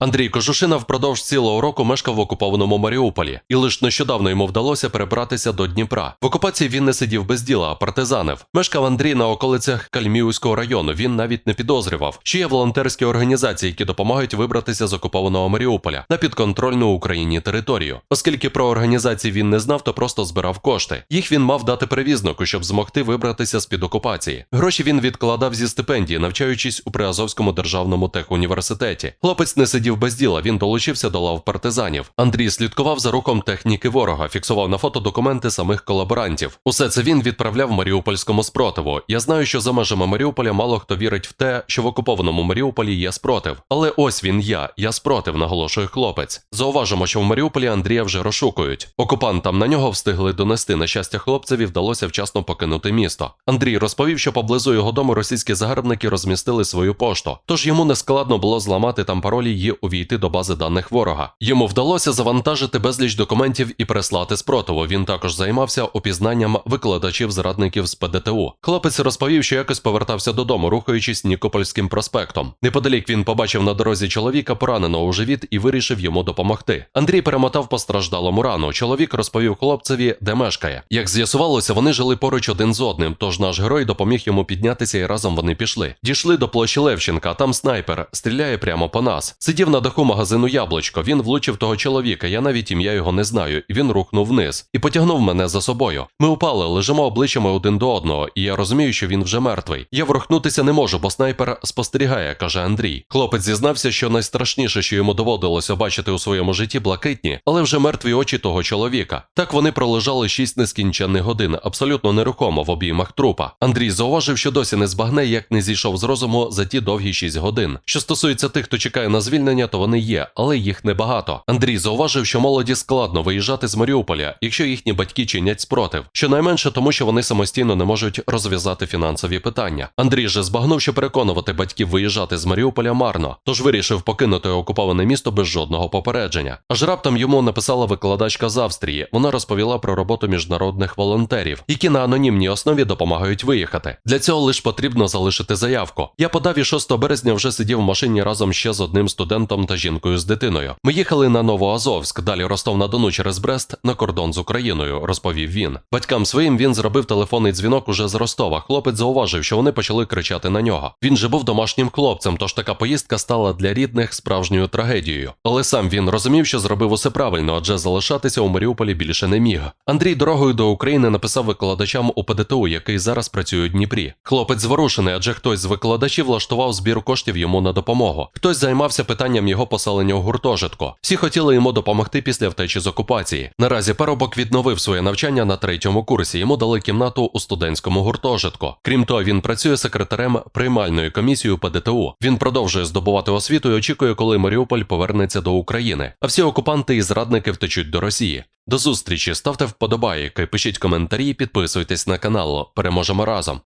Андрій Кожушина впродовж цілого року мешкав в окупованому Маріуполі, і лише нещодавно йому вдалося перебратися до Дніпра. В окупації він не сидів без діла, а партизанив. Мешкав Андрій на околицях Кальміївського району. Він навіть не підозрював, що є волонтерські організації, які допомагають вибратися з окупованого Маріуполя на підконтрольну Україні територію. Оскільки про організації він не знав, то просто збирав кошти. Їх він мав дати перевізнику, щоб змогти вибратися з під окупації. Гроші він відкладав зі стипендії, навчаючись у Приазовському державному техуніверситеті. Хлопець не сидів без діла, він долучився до лав партизанів. Андрій слідкував за рухом техніки ворога, фіксував на фото документи самих колаборантів. Усе це він відправляв маріупольському спротиву. Я знаю, що за межами Маріуполя мало хто вірить в те, що в окупованому Маріуполі є спротив. Але ось він я, я спротив, наголошує хлопець. Зауважимо, що в Маріуполі Андрія вже розшукують. Окупантам на нього встигли донести. На щастя, хлопцеві вдалося вчасно покинути місто. Андрій розповів, що поблизу його дому російські загарбники розмістили свою пошту, тож йому не складно було зламати там паролі і увійти до бази даних ворога. Йому вдалося завантажити безліч документів і прислати спротиву. Він також займався опізнанням викладачів зрадників з ПДТУ. Хлопець розповів, що якось повертався додому, рухаючись Нікопольським проспектом. Неподалік він побачив на дорозі чоловіка, пораненого у живіт, і вирішив йому допомогти. Андрій перемотав постраждалому рану. Чоловік розповів хлопцеві, де мешкає. Як з'ясувалося, вони жили поруч один з одним, тож наш герой допоміг йому піднятися, і разом вони пішли. Дійшли до площі Левченка, там снайпер стріляє прямо по нас. Сидів на даху магазину Яблучко. Він влучив того чоловіка. Я навіть ім'я його не знаю, він рухнув вниз і потягнув мене за собою. Ми упали, лежимо обличчями один до одного, і я розумію, що він вже мертвий. Я ворухнутися не можу, бо снайпер спостерігає, каже Андрій. Хлопець зізнався, що найстрашніше, що йому доводилося бачити у своєму житті, блакитні, але вже мертві очі того чоловіка. Так вони пролежали шість нескінченних годин, абсолютно нерухомо в обіймах трупа. Андрій зауважив, що досі не збагне, як не зійшов з розуму за ті довгі шість годин. Що стосується тих, хто чекає на звільнення, то вони є, але їх небагато. Андрій зауважив, що молоді складно виїжджати з Маріуполя, якщо їхні батьки чинять спротив. Щонайменше тому, що вони самостійно не можуть розв'язати фінансові питання. Андрій же збагнув, що переконувати батьків виїжджати з Маріуполя марно, тож вирішив покинути окуповане місто без жодного попередження. Аж раптом йому написала викладачка з Австрії. Вона розповіла про роботу міжнародних волонтерів, які на анонімній основі допомагають виїхати. Для цього лише потрібно залишити заявку. Я подав і 6 березня вже сидів в машині разом ще з одним студентом та жінкою з дитиною. Ми їхали на Новоазовськ, далі Ростов на Дону через Брест на кордон з Україною, розповів він. Батькам своїм він зробив телефонний дзвінок уже з Ростова. Хлопець зауважив, що вони почали кричати на нього. Він же був домашнім хлопцем, тож така поїздка стала для рідних справжньою трагедією. Але сам він розумів, що зробив усе правильно, адже залишатися у Маріуполі більше не міг. Андрій дорогою до України написав викладачам у ПДТУ, який зараз працює у Дніпрі. Хлопець зворушений, адже хтось з викладачів влаштував збір коштів йому на допомогу. Хтось займався питанням його поселення у гуртожитку. Всі хотіли йому допомогти після втечі з окупації. Наразі парубок відновив своє навчання на третьому курсі. Йому дали кімнату у студентському гуртожитку. Крім того, він працює секретарем приймальної комісії ПДТУ. Він продовжує здобувати освіту і очікує, коли Маріуполь повернеться до України. А всі окупанти і зрадники втечуть до Росії. До зустрічі, ставте вподобайки, пишіть коментарі, підписуйтесь на канал. Переможемо разом.